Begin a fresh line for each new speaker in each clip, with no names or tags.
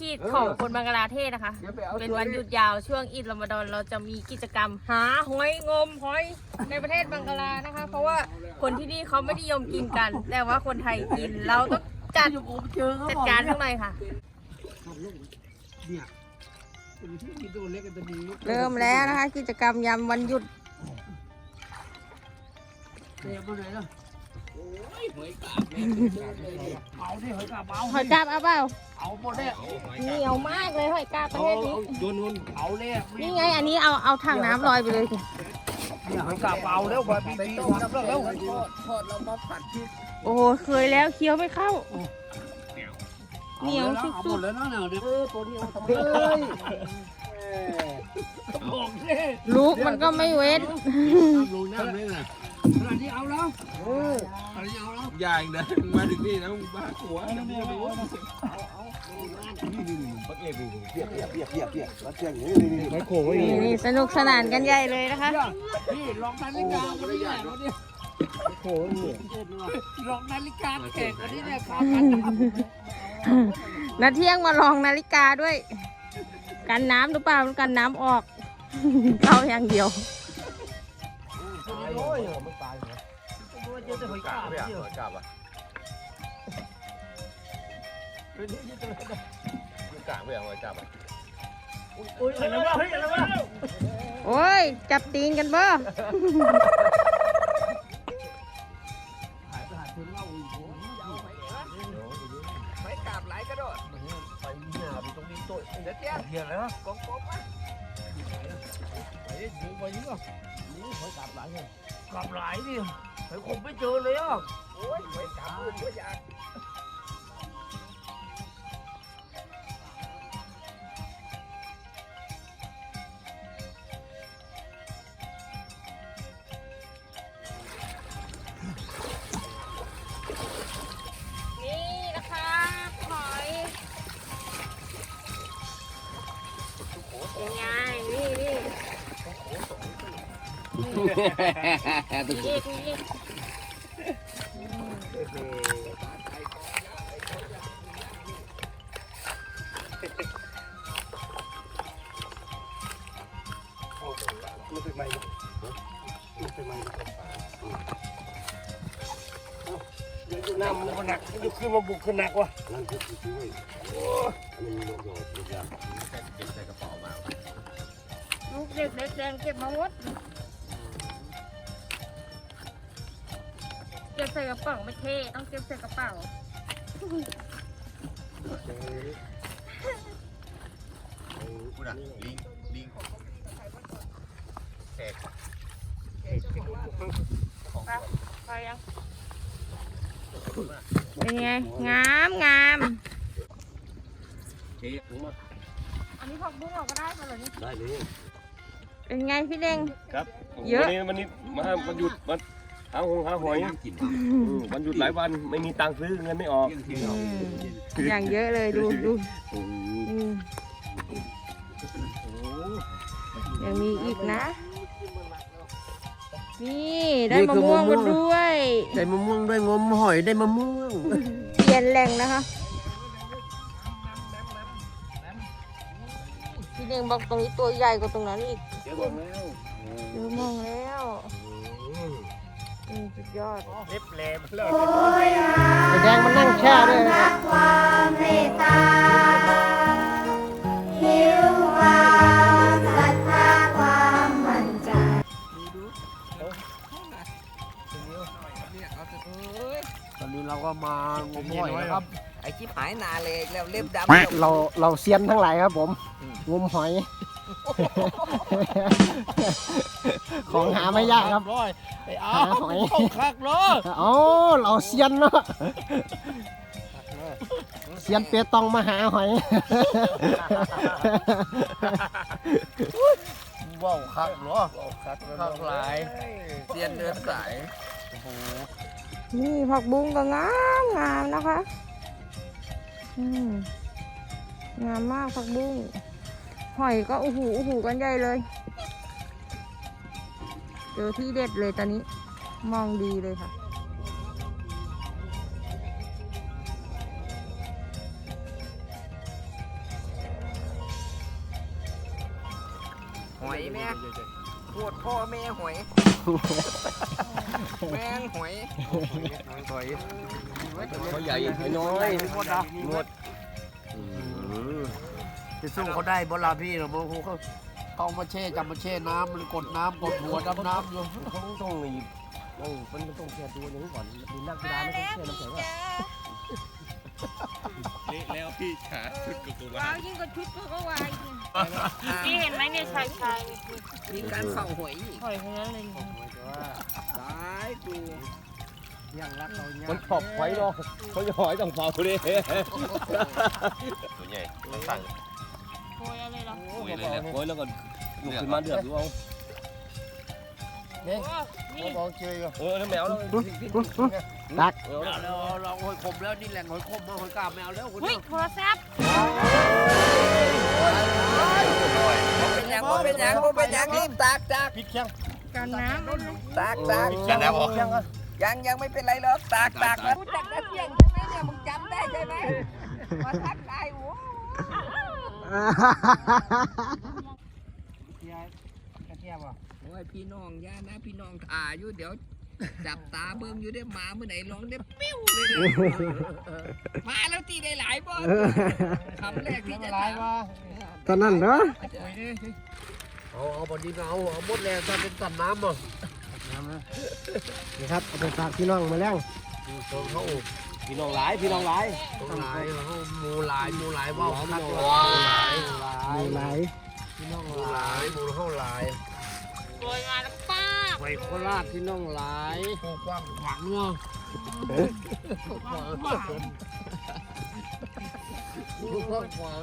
ชีพของคนบังกลาเทศนะคะ เป็นวันหยุดยาวช่วงอีดรอมฎอนเราจะมีกิจกรรม หาหอยงมหอยในประเทศบังกลานะคะ เพราะว่าคนที่นี่เขาไม่นิยมกินกัน แต่ว่าคนไทยกินเราต้องจัดจัดการข้างในค่ะ
เนี่ยตัวที่มีตัวเล็กกับตัวนี้
เริ่มแล้วนะคะ กิจกรรมยามวันหยุด
เต็มมาไหนล่ะ เอาดิหอยกาบเอา
หอยกาบเอาเปล่า
เอาหมดเลย
เหนียวมากเลยหอยกาบประเทศนี้
โยนโยนเอาเลย
นี่ไงอันนี้เอาเอาถังน้ำลอยไปเลยสิ
เนี่ยหอยกาบเอาแล้วพอพี่พี่ทำแล้ว
ทอดเรามาผัดพริก
โอ้โหเคยแล้วเคี้ยวไม่เข้าเหนียว
เอาหม
สุ
ด
ด
แล้วนะเนี่ย
เออตัวนี้เอาทำไม
เฮ้ยบอกเลย
ๆลูกมันก็ไม่เว้น
ลงน้ำเลยนะขนาดนี้เอาแล้ว
เออ
ขนาดีเอาแล้ว
ยายนะมาถึงนี่นะบ้าหัว
เอาแล้วเอาแล้ว
ปักเอกดู
เปียกเปียกเปียกเปียกเปียกแล้วเปียกอย่างนี้นี่นี่
ไม่โขก
นี่นี่สนุกสนานกันใหญ่เลยนะคะ
พี่ลองนาฬิกาวันนี้เนี่ยวันนี้
โอ้โห
ลองนาฬิกาแขกวันนี้เนี่ยครับ
นาเที่ยงมาลองนาฬิกาด้วย กันน้ำหรือเปล่ากันน้ำออก เข้าอย่างเดียว
โอ้ยไม่ตายเหรอกา
บไม่อะกาบอะกาบไม่อะกาบอะ
โอ้ยอะไรวะเฮ้ยอะไรวะ
โอ้ยจับตีนกันเบ้อ
ไม่กาบไหลก็โดด
ไปหน้าไปตรงนี้โต๊ะ
เดี๋ยวเตี้ย
เหี้ยแล้ว
กงกง
ไปดูไปยิงอะนี่หอยกาบหลายเลย
กลับหลายดิไปคงไม่เจอเลยอะ
โอ้ยไม่กาบอื่นก็อยาก
เป็นไม้มันเป็นไม้เดี๋ยวน้ำมันหนักมันขึ้นมาบุกขึ้นหนักวะนั่นคือคือไว้อันนี้มีโยโย่ตัวอย่าง
เก็บใส่กระเป๋ามา
ลูกเด็กเล็กแดงเก็บมาหมด เก็บใส่กระเป๋าไม่เท่ต้องเก็บใส่กระเป๋า
พูดอะลิงลิงของแขก
พอยังเป็นไง งามงาม
เค้ก
อันนี้ผักบุ้งเราก็ได้มาเลยนี่
ได้เลย
เป็นไงพี่เด้ง
ครับ
เยอะ
วันนี้วันนี้มาวันหยุดวัน หาหงหาหอย
กิน
อืมวันหยุดหลายวันไม่มีตังค์ซื้อเงินไม่ออก
อืมอย่างเยอะเลยดูดู
อืม
อืมยังมีอีกนะ นี่ได้มะม่วงมาด้วย
ได้มะม่วงด้วยงมหอยได้มะม่วง
เปลี่ยนแหล่งนะคะพี่เด้งบอกตรงนี้ตัวใหญ่กว่าตรงนั้นอีก
เดี๋ยวบอกแล้ว
เยอะมองแล้วอืมสุด ยอด
เล็บแหลมแล้ว
แดงมันนั่งแช่ด้วยนะ
ตอนนี้เราก็มางมหอยนะครับ
ไอ้ชิบหายนาเลยแล้วเล็บดำเราเราเซียนทั้งหลายครับผม งมหอย ของหาไม่ยากครับ
ร้อยไอ้อ้า
หาหอย
ข้าคักเนาะ
อ๋อเราเซียนเนาะเซียนเปียตองมาหาหอย
ว้าวคักเนาะคักหลายเตียนเดินสาย
นี่ผักบุ้งก็งามงามนะคะ อืมงามมากผักบุ้ง หอยก็โอ้โหโอ้โหกันใหญ่เลย เจอที่เด็ดเลยตอนนี้ มองดีเลยค่ะ ห
อยแม่ปวดพ่อแม่หอย แม่งหอยหอย
หอยใหญ่หอยน้อยหมด
จะสู้เขาได้บลาพี่หรอโมโหเขาเขามาแช่จับมาแช่น้ำมันกดน้ำกดหัวดำน้ำอยู่
เขาต้องมีต้องมันต้องแช่ตัวอย่างนี้ก่อนมีนักกีฬาไม่ต้องแช่น้ำแข็งอะ
แล้วพี่ขาชุดกุกุ
ว้าวยิ่งกว่าชุดก็ก็วายนี่เห็นไหมเนี่ยชายชาย
มีการเฝ้าหอยอีก
หอยทั้งนั้นเลย
ตายกูยังรักเราเนี่ย
มันขอบไว้เนาะเขาจะหอยต้องเฝ้าดิ
ตัวใหญ่ต้องสั่ง
อยอะไรเหรอ
โอ้ยโอ้ยแล้วก็ลุกขึ้นมาเดือดดูเอา
โอ้นี่
บอกเจออยู่
เออแล้วแมวแล้ว
ตักเราเราเราหอยขมแล้วนี่แหล่งหอยขมมาหอยกาบแมวแล้วคุณ
เฮ้ยโทรศัพท์
เป็นยังเป็นยังเป็นยังรีบตักตัก
พิษเชียง
กันน้ำมัน
ตักตัก
กันแล้วบอก
เชียงอะ
ยังยังไม่เป็นไรหรอกตักตัก
พูดจากกระเทียมใช่ไหมเนี่ยมึงจำได้ใช่ไหมมาทัก ทายโว้
โอ้ยพี่น้องย่านะพี่น้องถ่ายอยู่เดี๋ยวจับตาเบิ่งอยู่ได้มาเมื่อไหร่ร้องได้ปิ้วเลยเนี่ยมาแล้วตีได้หลายบอลคำแรกที่จะถาม
ตอนนั้นเนาะ
เอาเอาบอดี้เอาเอาหมดแล้วถ้าเป็นตัดน้ำอะ
นี่ครับเอาไปฝากพี่น้องมาแล้ว
ตัวเขา
พี่น้องหลายพี่น้องหลาย
ตัวหลายเขาหมูหลายหมูหลายว่าวคักหลาย
มีหลาย
พี่น้องหลายหมูเขาหลาย
โดยงานแล้วป้า
ไฟโคราชพี่น้องหลายกว้างขวางเนาะกว้างขวางกว้างขวาง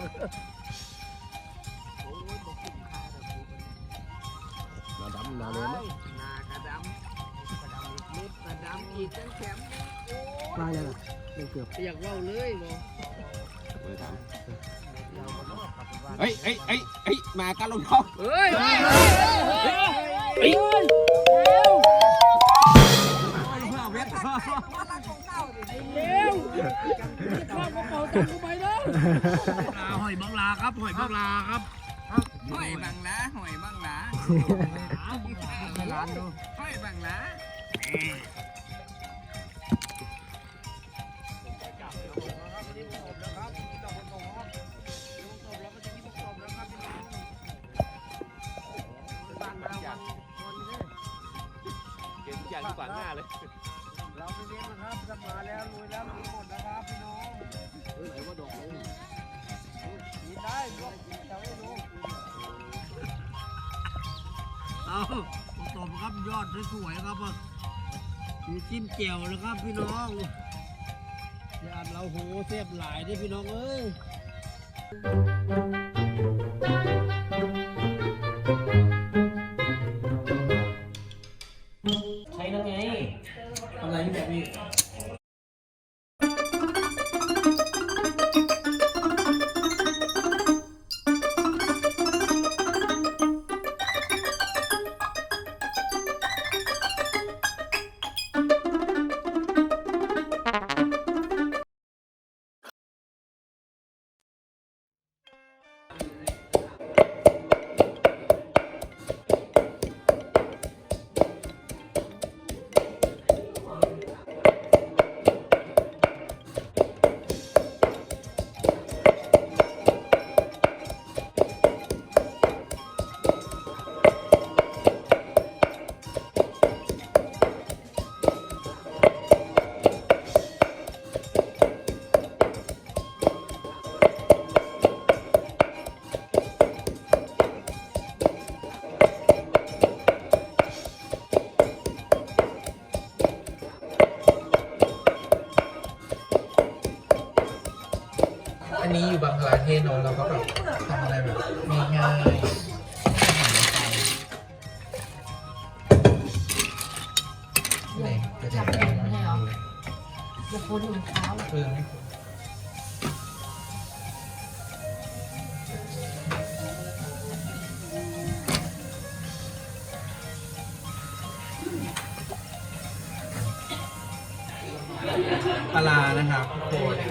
มาดำนาเลยนะ
นากระดำกระดำนิดกระดำอีกจังแข็ม
มาแล้วล่ะเป็นเกือบ
อยากเล่าเลยเนาะ
เฮ้ยเฮ้ยเฮ้ยเฮ้ยมากันลงท้อง
เฮ้ยหอยบังลาครับหอยบังลาครับหอยบังลาหอยบังลาร้านดูหอยบังลา
เก็บทุกอย่า งที่ขวางหน้าเลย
เราไปเลี้ยงนะครับจะมาแล้วรวยแล้วมีหมดนะครับพี่น้องเฮ้ยไหนว่าดอกเลยกินได้ลวกกินจะให้ดูเอาตบครับยอดสวยๆครับมีจิ้มแจ่วนะครับพี่น้องญาติเราโหเสียบหลายดิพี่น้องเอ้ย
ลา
เทศเนอะเราก็แบบทำอะไรแบบง่ายๆนี่จะเห็นได้ไหม
จะพูดถึงเท้า
เออปลาร้านะครับทุกคตา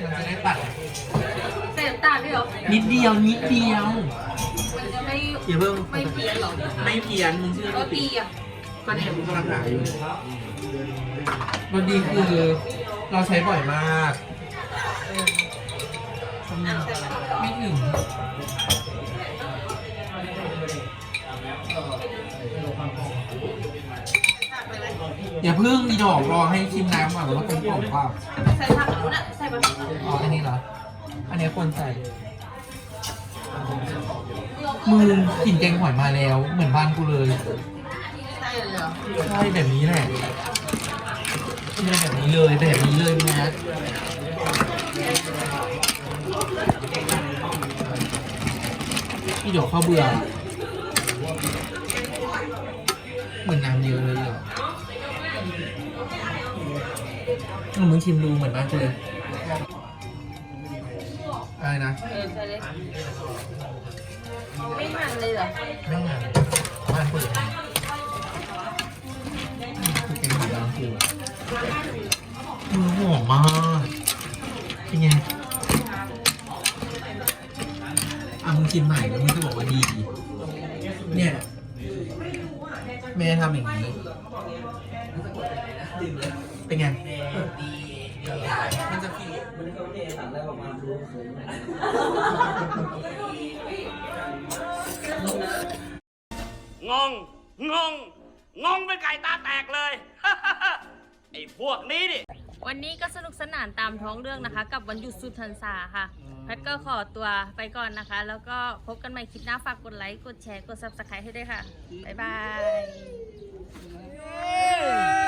จะได้ตัด
ใส่น้ำตาลด้วยเหรอ
นิดเดียวนิดเดียว
มันจะไม่
อย่าเพิ่ง
ไม่เพี้ยนเหรอ
ไม่เพี้ยนมึงเชื่อ
ก็
พี่
ตีอะ
ก็เนี่ยมึงกำลังหาอยู่รสดีคือเราใช้บ่อยมาก ไม่ถึง อย่าเพิ่งอีดอกรอให้ชิมน้ำก่อนว่าเป็นกลมเปล่า
ใส่ผักนู้นอะใส่ผัก
อ๋ออันนี้เหรอ อันนี้ควรใส่ มือกลิ่นแกงหอยมาแล้ว เหมือนบ้านกูเลย
ใส่เลยเหรอ
ใช่แบบนี้แหละใช่แบบนี้เลยแบบนี้เลยแมทพี่ดี๋ยวข้าวเบื่อเหมือนน้ำเยอะเลยเหรอ อืมมึงชิมดูเหมือนบ้านกูเลยอะไรนะ
เออใส่เลยไม่มันเลยเหรอ
ไม่งานบ้านเปิดคือเป็นของร้านกูมือหอมมากเป็นไงอะมึงชิมใหม่แล้วมึงจะบอกว่าดี เนี่ยแม่ทำอย่างนี้เป็น
งง งง งงเป็นไก่ตาแตกเลย ไอ้พวกนี้ดิ
วันนี้ก็สนุกสนานตามท้องเรื่องนะคะ กับวันหยุดสุดทันษาค่ะ แพทย์ก็ขอตัวไปก่อนนะคะ แล้วก็พบกันใหม่คลิปหน้าฝากกดไลค์ กดแชร์ กด subscribe ให้ด้วยค่ะ บ๊ายบาย